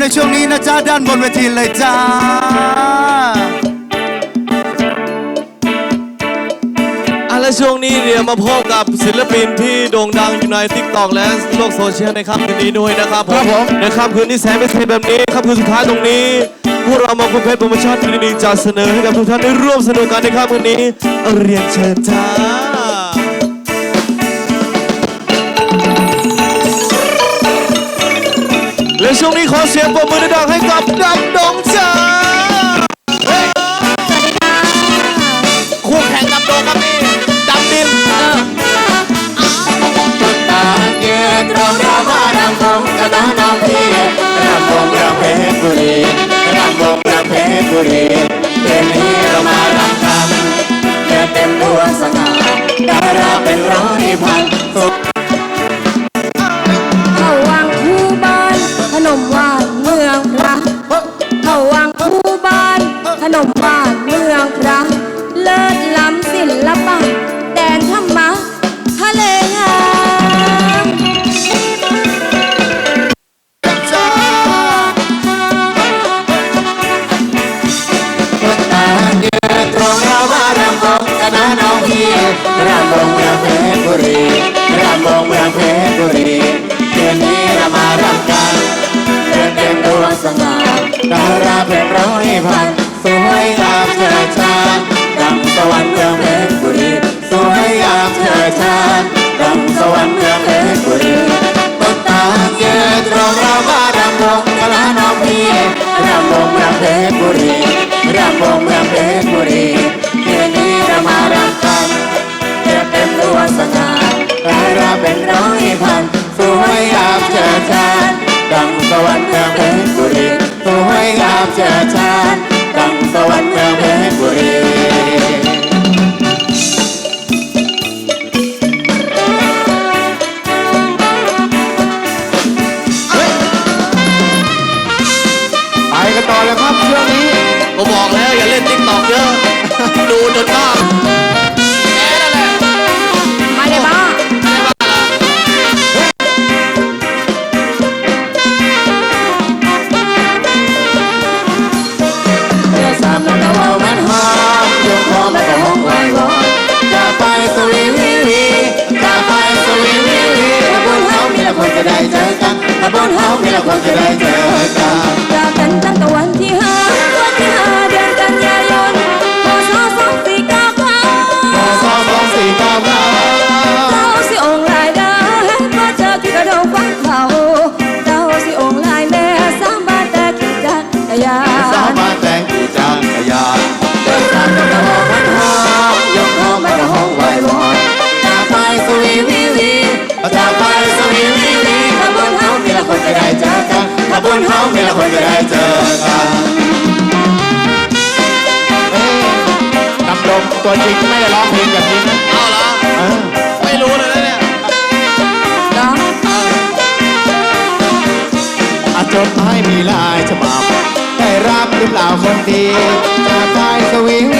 ในช่วงนี้นะจ๊ะด้านบนเวทีเลยจ้าอะและช่วงนี้เดี๋ยวมาพบกับศิลปินที่โด่งดังอยู่ในทิกตอกและโลกโซเชียลในค่ำคืนนี้ด้วยนะครับผมในค่ำคืนที่แสนพิเศษแบบนี้ค่ำคืนสุดท้ายตรงนี้ พวกเรามาคุณเพชรโปรโมชั่นดีๆจะเสนอให้กับทุกท่านได้ร่วมสนุกกันในค่ำคืนนี้เรียนเชิญจ้า และช่วงนี้ขอเสียงปรบมือดังให้กับดำดงจ้าคู่แข่งดำดงครับนี่ดำดินตาเกียรติเราเรามาดำคงกระตาน้องพี่รำวงเมืองเพชรบุรีรำวงเมืองเพชรบุรีเดือนนี้เรามารำกันเดือเต็มดวงสง่าดาราเป็นร้อยพันสุข เมืองเพชรบุรีรำวงเมืองเพชรบุรีเดือนนี้เรามารำกันเดือนเต็มดวงสง่าดาราเป็นร้อยพันสวยงามเชิดชานดังสวรรค์เมืองเพชรบุรีสวยงามเชิดชานดังสวรรค์เมืองเพชรบุรี จะไปสวีวีวีถ้าบนเฮามีละคนจะได้เจอกันถ้าบนเฮามีละคนจะได้เจอกันดำดงตัวจริงไม่ได้ร้องเพลงแบบนี้นะเอาเหรอไม่รู้เลยนะเนี่ยนาะอาจดหมายมีลายฉบับได้รับหรือเปล่าคนดีจะไปสวีวี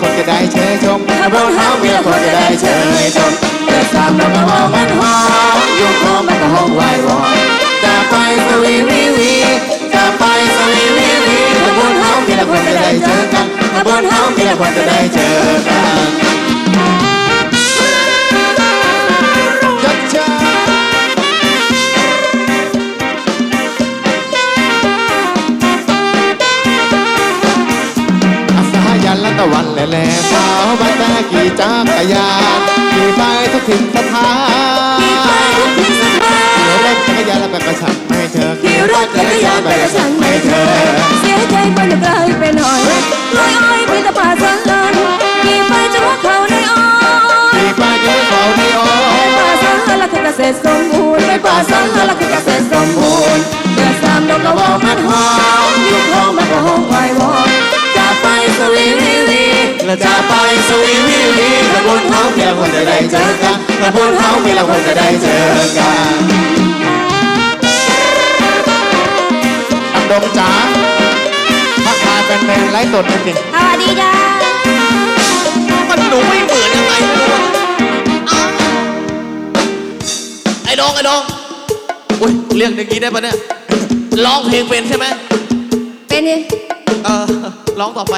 คนจะได้เชยชมตะบนเฮาเมียคนจะได้เชยชมเดือดสามแล้วก็ว่ามันหอมยุ่งหอมมันก็หอมไหววอนจะไปสวีวีวีจะไปสวีวีวีถ้าบนเฮาเวลาคนจะได้เจอกันถ้าบนเฮาเวลาคนจะได้เจอกัน ถจักรยานฉันไม่เธอ เสียใจไปจะกลายไปหน่อยลอยอ้อยไปตะป่าสันลันขี่ไปจะหัวเขาในอ้อยขี่ไปจะไม่เขาในอ้อยไปป่าสันลันละคือเกษตรสมบูรณ์ไปป่าสันลันละคือเกษตรสมบูรณ์เดือดสามดอกกระบอกมันหอมยุคหอมมันก็ห้อมไหววอนจะไปสวีวีวีและจะไปสวีวีวีตะบนเฮาเพียงคนจะได้เจอกันตะบนเฮาเพียงคนจะได้เจอกัน มจ๋าพักทายแฟนๆไลฟ์สดนิดนึงสวัสดีจ้ามันหนูไม่เหมือนยังไงได้อ้ไอ้ดองไอ้ดองอุ้ยเรียกเด็กนี้ได้ปะเนี่ยร้องเพลงเป็นใช่ไหมเป็นดิเออร้องต่อไป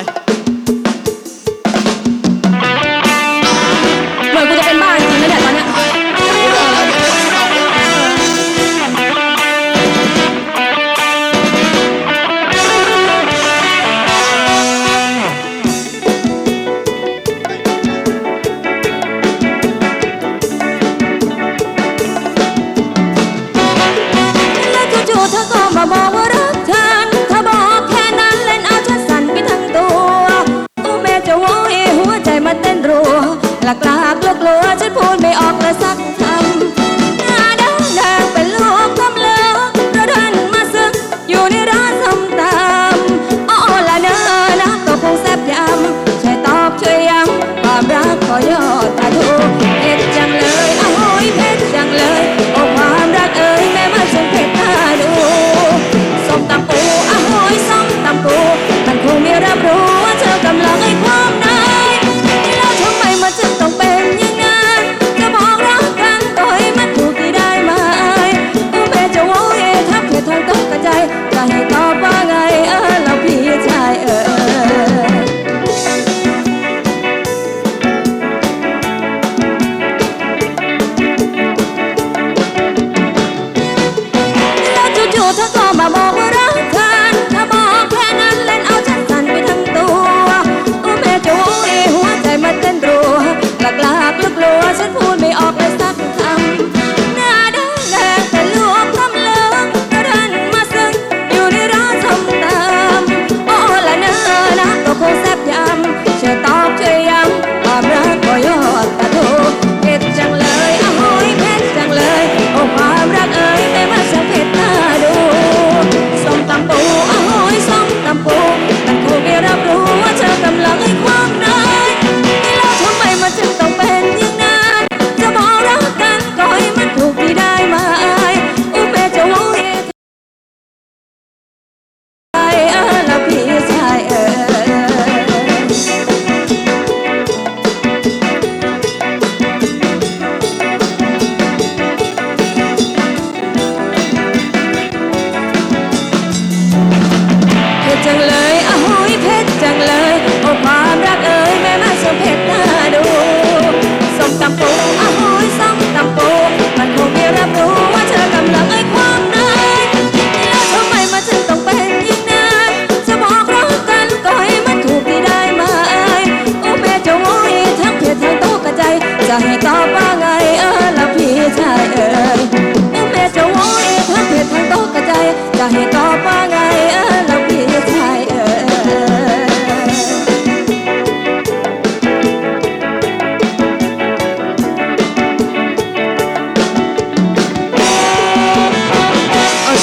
ให้ตอบว่าไงเออละพี่ชายเออแม่จะวอเอทั้งเผ็ดทั้งตกกระจายจะให้ตอบว่าไงเออละพี่ชายเออ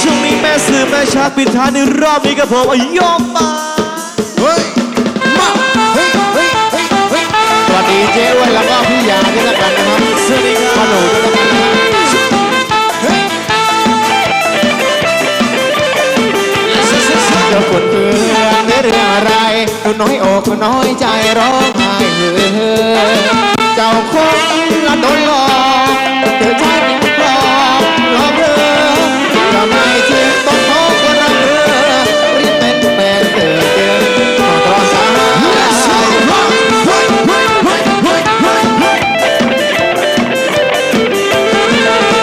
ช่วงนี้แม่สื่อแม่ชักปิดท้ายในรอบนี้กับผมยกมา เอน้อยอกน้อยใจร้องไห้เฮ้อเจ้าคงละโดนหลอกเธอชาติหลอกหลอกเธอทำไมถึงต้องโทษคนรักเธอรีบเป็นแฟนเธอเกินขอตรอสาย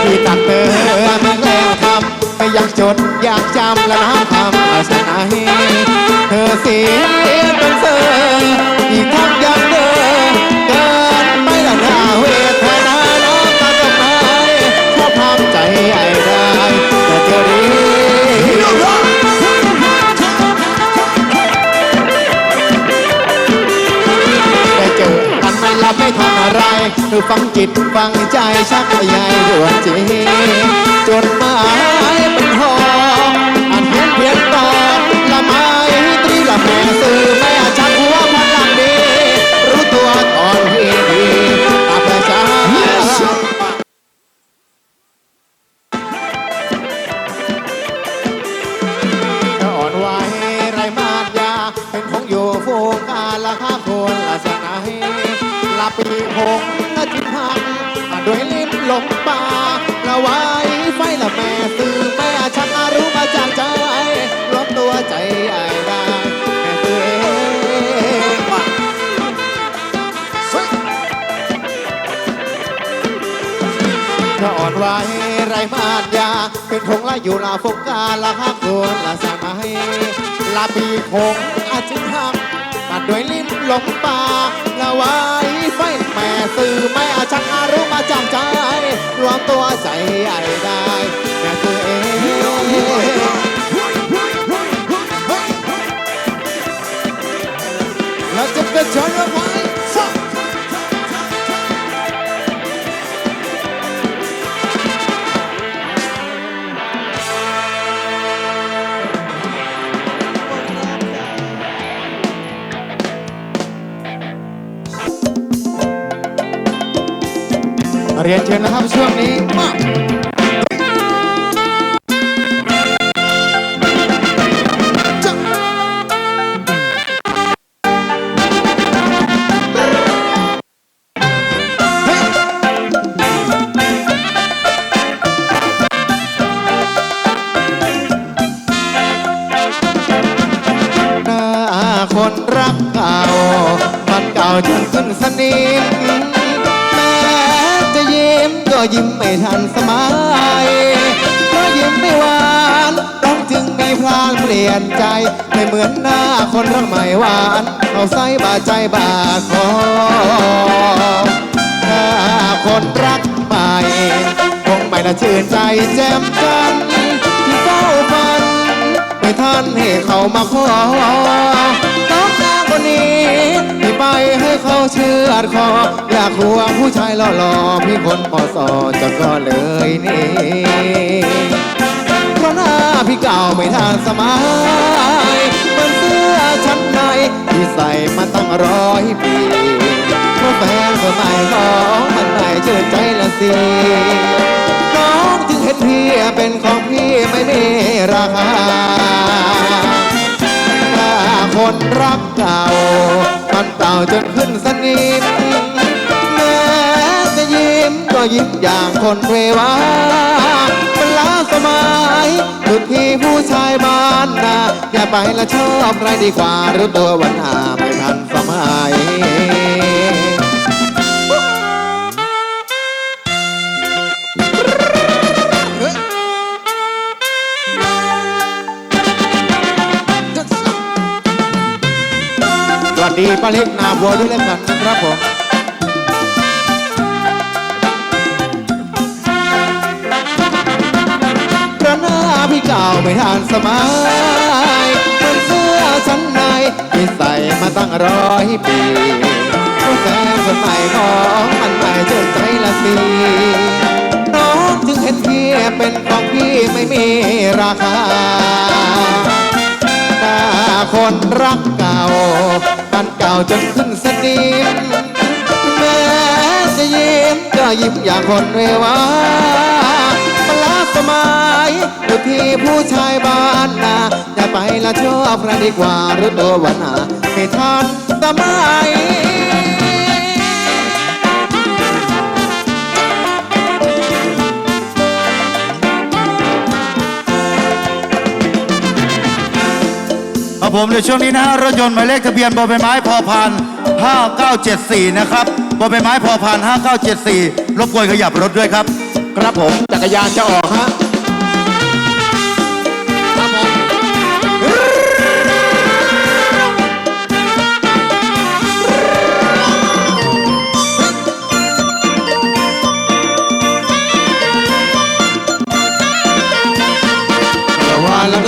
ที่ตักเธอมาแล้วทำไม่อยากจดอยากจำและน้ำคำอาสนาให้เธอเสีย ฟังจิตฟังใจชักใหญ่ดวงจีจนมา ลาปีคงอาจึงหักตัดด้วยลิ้นหลงป่าละไว้ไฟแม่สื่อไม่อาชักอารู้มาจำใจ รวมตัวใจใหญ่ได้แม่ตัวเองแล้วจะเป็นชนละไว้ เรียนเชิญนะครับช่วงนี้มา คนรักใหม่หวานเอาใส่บาดใจบาดคอหน้าคนรักใหม่คงไม่ละชื่นใจแจ่มจันที่เฝ้าฝันไม่ทันให้เขามาขอต้องจาคนนี้ที่ไปให้เขาเชื่อดคออยากควงผู้ชายหล่อๆพี่คนปอสอจะก็เลยนี่เพราะหน้าพี่เก่าไม่ทานสมัยมัน ที่ใส่มาตั้งร้อยปีเพราะแฟนคนใหม่ของมันไม่เชื่อใจละสิน้องจึงเห็นพี่เป็นของพี่ไม่มีราคาถ้าคนรักเก่ามันเต่าจนขึ้นสนิม ยิ้มก็ยิ้มอย่างคนเววามันล้าสมัยทุกที่ผู้ชายบ้านนาอย่าไปละชอบใครดีกว่ารือตัววันหาไม่ทันสมัยสวัสดีป้าเล็กนาบัวด้วยแล้วกันนะครับผม ไม่ทานสมัยเหมือนเสื้อชั้นในที่ใส่มาตั้งร้อยปีเพราะแฟนคนใหม่ของมันไม่เจอใจละสิน้องจึงเห็นพี่เป็นของพี่ไม่มีราคาหน้าคนรักเก่ามันเก่าจนขึ้นสนิมแม้จะยิ้มก็ยิ้มอย่างคนเววาปลา อยู่ที่ผู้ชายบ้านนาอย่าไปละชอบใครดีกว่าหรือตัววันหนาไม่ทันสมัยครับผมในช่วงนี้นะฮะรถยนต์หมายเลขทะเบียนบอใบไม้พอพาน5974 นะครับบอใบไม้พอพาน5974 รบกวนขยับรถด้วยครับ ครับผมจักรยานจะออกฮะ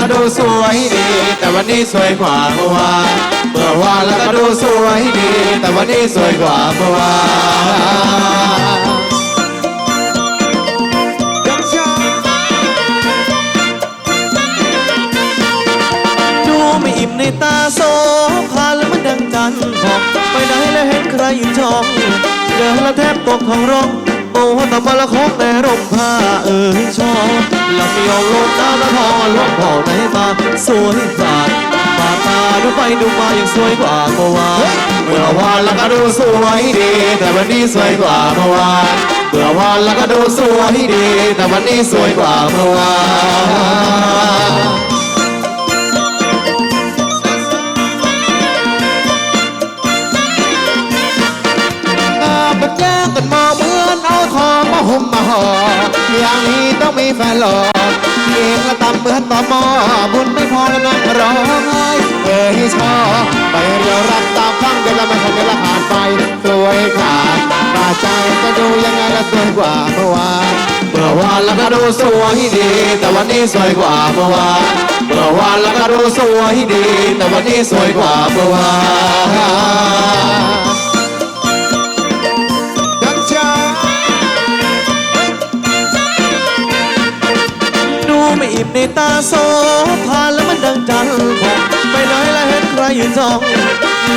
ก็ดูสวยดี แต่วันนี้สวยกว่าเมื่อวานเมื่อวานแล้วก็ดูสวยดี แต่วันนี้สวยกว่าเมื่อวานดูไม่อิ่มในตาโซพาแล้วมันดังจันทร์พอกไปไหนแล้วเห็นใครอยืนจ้องเดินแล้วแทบตกท้องร้องโอ้ตะมาละคงแต่ร่มผ้าเอ่ยชอบ ลับไม่ยอมลงตาละทองหลวงพ่อไหนมาสวยสาดปาตาดูไปดูมายังสวยกว่าเมื่อวานเมื่อวานแล้วก็ดูสวยดี แต่วันนี้สวยกว่าเมื่อวานเมื่อวานแล้วก็ดูสวยดี แต่วันนี้สวยกว่าเมื่อวาน แย่งกันมองเหมือนเอาทองมาห่มมาห่ออย่างละตำเหมือนต่อหม้อบุญไม่พอแล้วนั่งร้องไห้เอ้ยชอบไปเรียวรักตามฟังเดือนละไม่ทันเดือนละผ่านไปสวยขาดตาใจจะดูยังไงละสวยกว่าเมื่อวานเมื่อวานแล้วก็ดูสวยดี แต่วันนี้สวยกว่าเมื่อวานเมื่อวานแล้วก็ดูสวยดี แต่วันนี้สวยกว่าเมื่อวาน ไม่อิ่มในตาโซพานแล้วมันดังจันทร์บอกไปไหนแล้วเห็นใครยืนจ้อง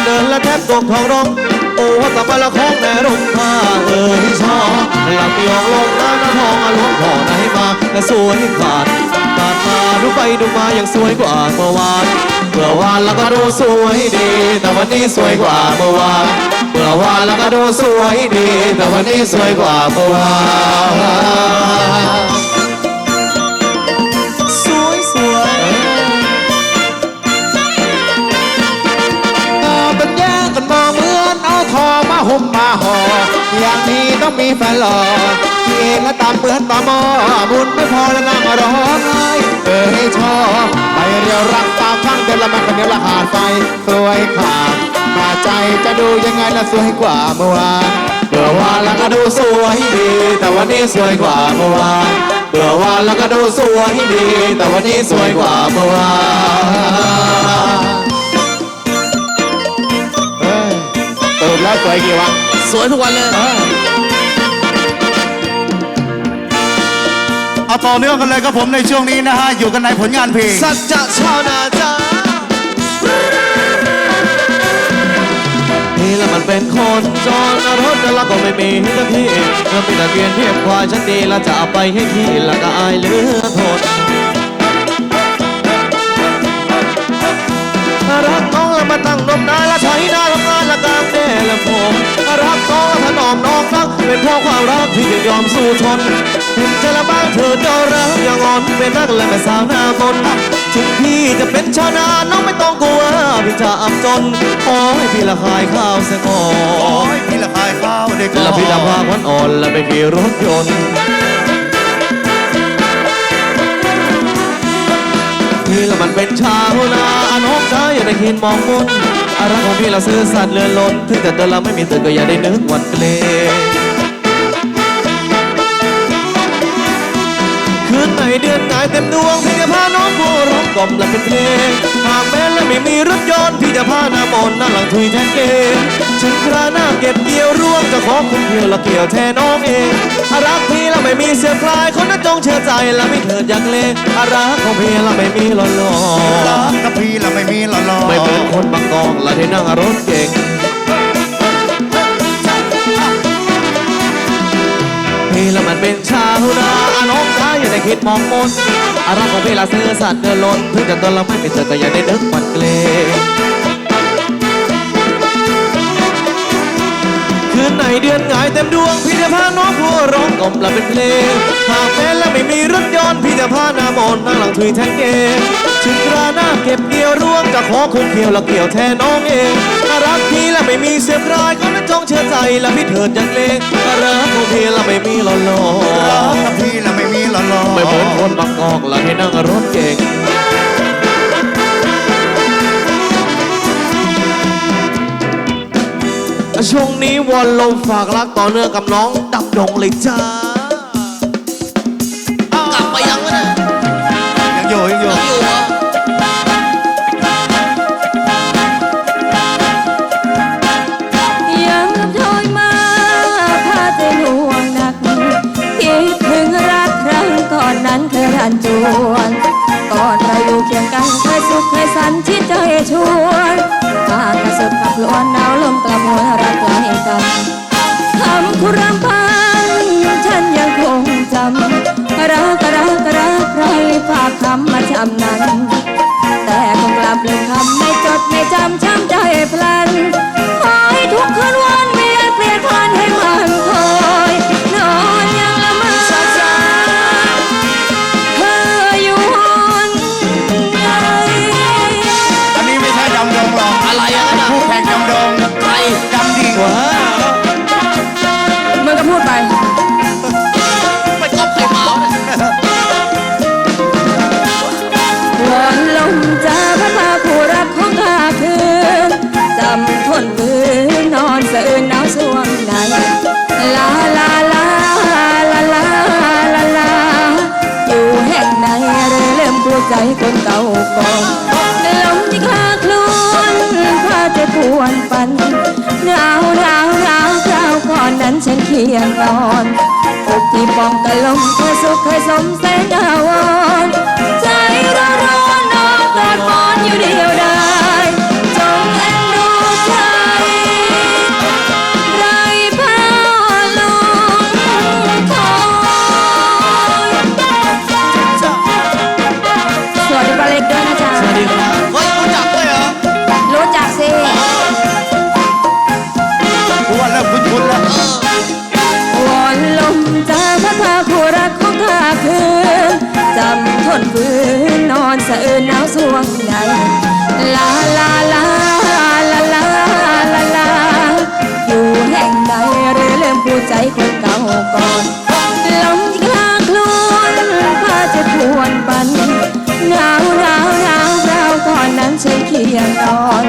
เดินและแทบตกท้องร้องโอ้ต่อไปละของแม่ร่มผ้าเอ่ยชอบหลับยองลงน้ำน้ำทองอารมณ์พ่อไหนมาและสวยขาดขาดมาดูไปดูมายังสวยกว่าเมื่อวานเมื่อวานแล้วก็ดูสวยดี แต่วันนี้สวยกว่าเมื่อวานเมื่อวานแล้วก็ดูสวยดี แต่วันนี้สวยกว่าเมื่อวาน ต้องมีแฟนหล่อที่เองละตามเหมือนต่อมอบุญไม่พอแล้วนั่งร้องไห้เอ้ยชอบไปเรียวรักตามฟังเดือนละมันคนเดียวละหาดไฟสวยขาดตาใจจะดูยังไงละสวยกว่าเมื่อวานเมื่อวานแล้วก็ดูสวยดี แต่วันนี้สวยกว่าเมื่อวานเมื่อวานแล้วก็ดูสวยดี แต่วันนี้สวยกว่าเมื่อวานเอ้ยตื่นแล้วสวยกี่วันสวยทุกวันเลย ต่อเนื่องกันเลยครับผมในช่วงนี้นะฮะ อยู่กันในผลงานเพลง สัจจะชาวนาจ้านี่แล้วมันเป็นคนจนรถแล้วก็ไม่มีสักทีแล้วมีแต่เพียนเทียบควายฉันดีแล้วจะเอาไปให้ขี้แล้วก็อายเหลือทนรักน้องแล้วมาตั้งนมนานและใช้หน้าทำงานและกลางแดดและผมรักน้องถนอมน้องรัก เป็นเพราะความรักที่จะยอมสู้ทนเห็นใจละบ้างเธอเจ้ารักอย่างอ่อนเป็นนักและแม่สาวหน้ามนถึงพี่จะเป็นชาวนาน้องไม่ต้องกลัวพี่จะอับจนขอให้พี่ละขายข้าวเสียก่อโอ้นพี่ละคายข้าวเด็กก่อนแล้วพี่ละพาวันอ่อนและไปขี่รถยนต์พี่ละมันเป็นชาวนาน้องจ้าอย่าได้คิดมองมนอารักของพี่ละซื่อสัตย์เลือนล้นถึงแต่เดินละไม่มีตื่นก็อย่าได้นึกหวันเกล คืนไหนเดือนไหนเต็มดวงพี่จะพาน้องผู้ร้องกล่อมและเป็นเพลงหากแม้และไม่มีรถยนต์พี่จะพาหน้ามนต์นั่งหลังทุยแทนเกมถึงคราหน้าเก็บเกี่ยวร่วงจะขอคุณเพียวละเกี่ยวแทนน้องเองอารักพี่ละไม่มีเสียคลายคนนั้นจงเชื่อใจและไม่เถิดอยากเลงอารักของพี่ละไม่มีหล่อหล่อรักกับพี่ละไม่มีหล่อๆไม่เหมือนคนบางกองละที่นั่งรถเก่ง ละมันเป็นชาวนาน้องชายอย่าได้คิดมองมนอารักของพี่ละเสื้อสัตว์เดินล้นถึงจะตนละไม่เป็นเธอก็อย่าได้ดึกหวันเกล คืนไหนเดือนหงายเต็มดวงพี่จะพาน้องผู้ร้องกล่อมละเป็นเพลงหากแม้และไม่มีรถยนต์พี่จะพาหน้ามนต์นั่งหลังทุยแทนเกมถึงคราหน้าเก็บเกี่ยวร่วงจะขอคุณเกี่ยวละเกี่ยวแทนน้องเองน่ารักพี่ละไม่มีเสียบรายก็นั้นจงเชื่อใจละพี่เถิดอยังเลงน่ารักของพี่ละไม่มีหล่อหล่อรักกับพี่ละไม่มีหล่อๆไม่เหมือนคนบางกอกละที่นั่งรถเก่ง ช่วงนี้วอนลมฝากรักต่อเนื่องกับน้องดับดงเลยจ้ากลับไปยังวะเนี่ยยังอยู่ยังอยู่อยู่เหรอยังโทยมาพาใจห่วงหนักคิดถึงรักครั้งก่อนนั้นเคยรันจวนก่อนเราอยู่เคียงกันเคยสุขเคยสันชิดใจชวนป ลับขับลวนหนาวลมกระมวลรักไกลกันคำคุรำพันฉันยังคงจำรักรักรักใครฝากคำมาจำนั้น ควรปันหนาวหนาวหนาวคราวก่อนนั้นฉันเคียงนอนอกที่ปองกะลมเคยสุขเคยสมแสนดาวอนใจร้อนร้อนนอนกอดหมอนอยู่เดียวดาย คนเก่าก่อนลมที่คลาคลวนพาจะทวนปันหนาวหนาวหนาวราวก่อนนั้นฉันเคียงตอน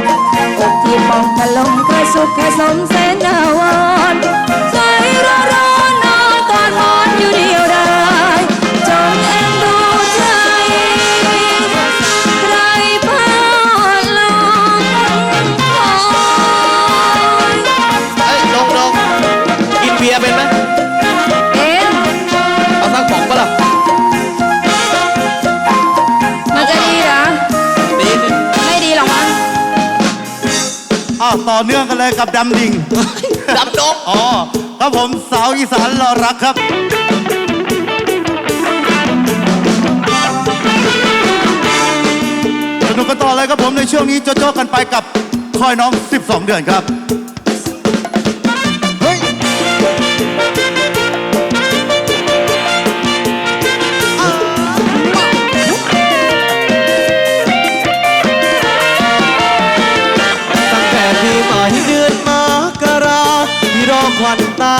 อกที่ปองกันลมกระสุกกระสมเส้น กันเลยกับดำดิ่ง ดำดงอ๋อครับผมสาวอีสานรอรักครับ สนุกกันต่อเลยครับผมในช่วงนี้โจ๊กๆกันไปกับคอยน้อง 12 เดือนครับ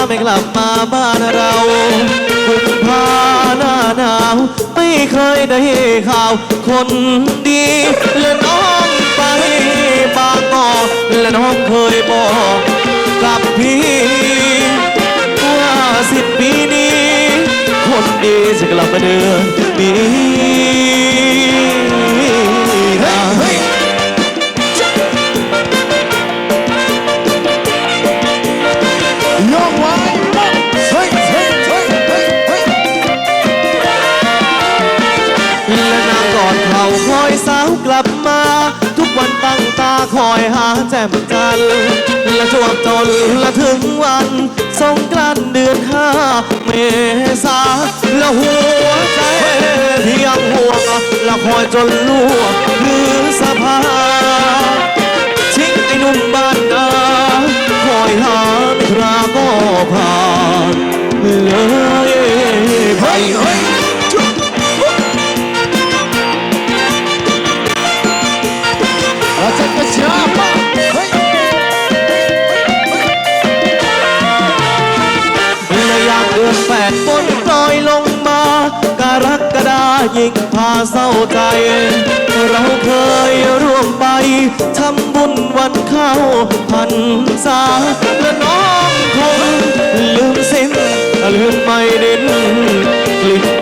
ไม่กลับมาบ้านเรากุมภาหน้าหนาวไม่เคยได้ข่าว คนดีและน้องไปบางกอกและน้องเคยบอกกับพี่ว่าสิบปีนี้ คนดีจะกลับมาเดือนนี้ คอยหาแจ่มจันและจวบจนและถึงวันสงกรานต์เดือนห้าเมษาและหัวใจที่ยังห่วงและคอยจนล่วงหรือสภาทิ้งไอ้หนุ่มบ้านนาคอยหาคราก็ผ่านเลยเฮ้ ยิ่งพาเศร้าใจ เราเคยร่วมไปทำบุญวันเข้าพันษาและน้องคงลืมสิ้นลืมไม่ดินกลิ่น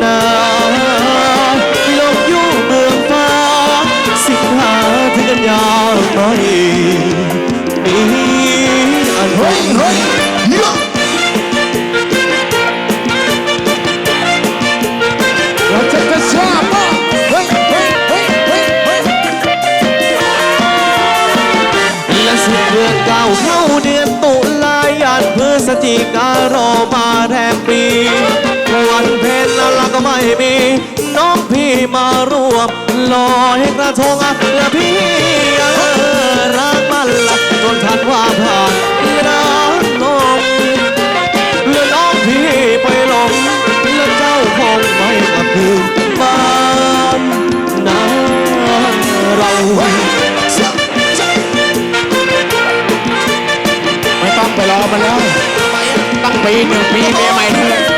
จิการอมาแรมปีวันเพ็ญแล้วเราก็ไม่มี น้องพี่มาร่วมลอยกระทงอะและพี่เออรักมันละจนทันว่าผ่านน้ำนม ปีหนึ่งปีเมียใหม่อะ